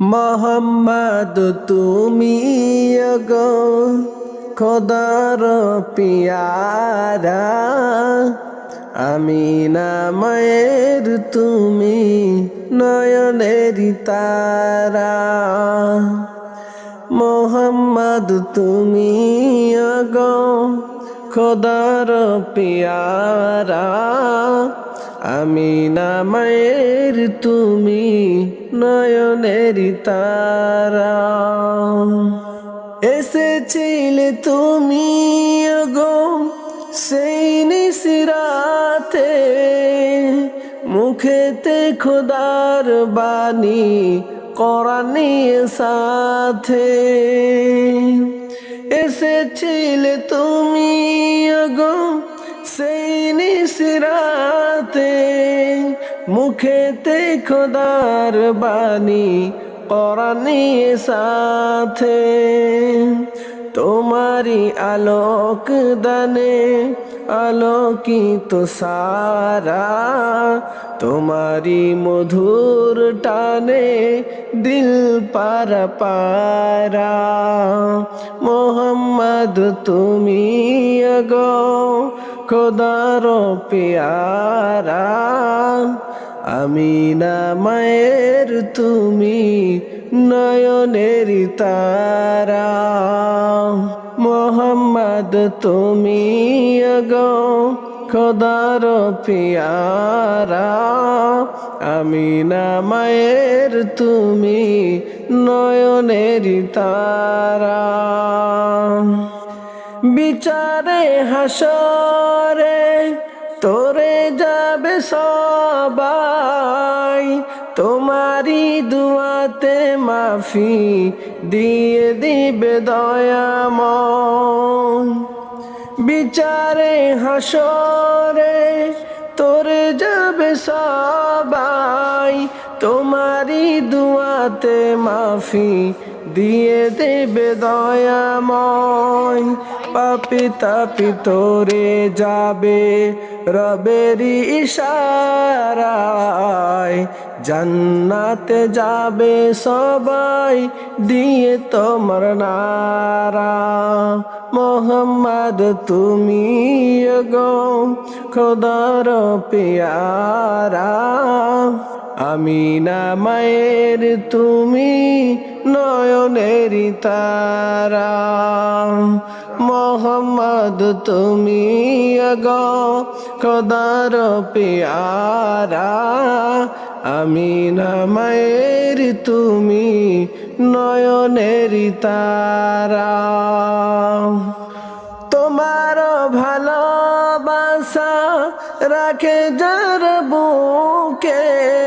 মোহাম্মদ, তুমি গো খোদার পিয়ারা। আমি না মায়ের, তুমি নয়নের তারা। মোহাম্মদ, তুমি গো খোদার পিয়ারা। আমি না মায়ের, তুমি নয়নের তারা। এসেছিলে তুমি গো সেই নিসিরাতে মুখেতে খোদার বাণী করানি সাথে। এসেছিলে তুমি গো সেই নিসিরাতে মুখেতে খোদার বাণী করানি সাথে। তোমারি আলোক দানে আলোকিত সারা তোমারি মধুর টানে দিল পারা পারা। মোহাম্মদ, তুমি গো খোদার পেয়ারা। আমি না মায়ের তুমি নয়নের তারা। মোহাম্মদ তুমি গো খোদার পিয়ারা। আমি না মায়ের তুমি নয়নের তারা। বিচারে হাসরে তোরে যাবে সবাই। তোমারি দুয়াতে মাফি দিয়ে দিবে দয়াময়। বিচারে হাসরে তোরে যাবে সবাই। তোমারি দুয়াতে মাফি দিয়ে দেবে দয়াময়। পাপি তাপি তোরে যাবে রবেরি ইশারায়। জান্নাতে যাবে সবাই দিয়ে তোমার নারা। মোহাম্মদ, তুমি গো খোদার পেয়ারা। আমি না মায়ের, তুমি নয়নের তারা। মোহাম্মদ, তুমি গো খোদার পেয়ারা। আমি না মায়ের, তুমি নয়নের তারা। তোমার ভালোবাসা রাখে যার বুকে।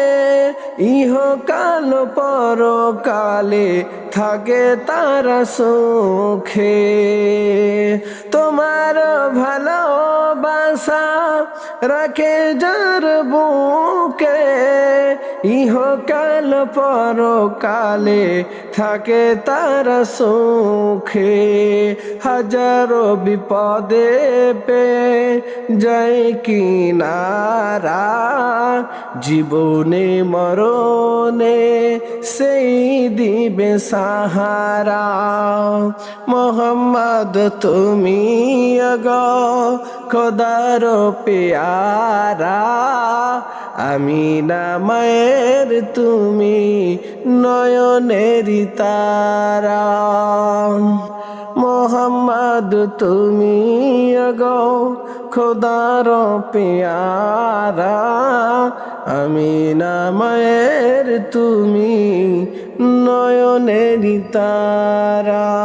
ইহকাল পরকালে থাকে তার সুখে। তোমার ভালোবাসা রাখে যার বুকে। ইহকাল পরকালে থাকে তার সুখে। হাজারো বিপদে পে যায় কিনারা। জীবনে মরণে সেই দিবে সাহারা মোহাম্মদ তুমি গ খোদার পেয়ারা আমি না মায়ের তুমি নয়নের তারা। মোহাম্মদ তুমি গো খোদার পেয়ারা আমি না মায়ের তুমি নয়নের তারা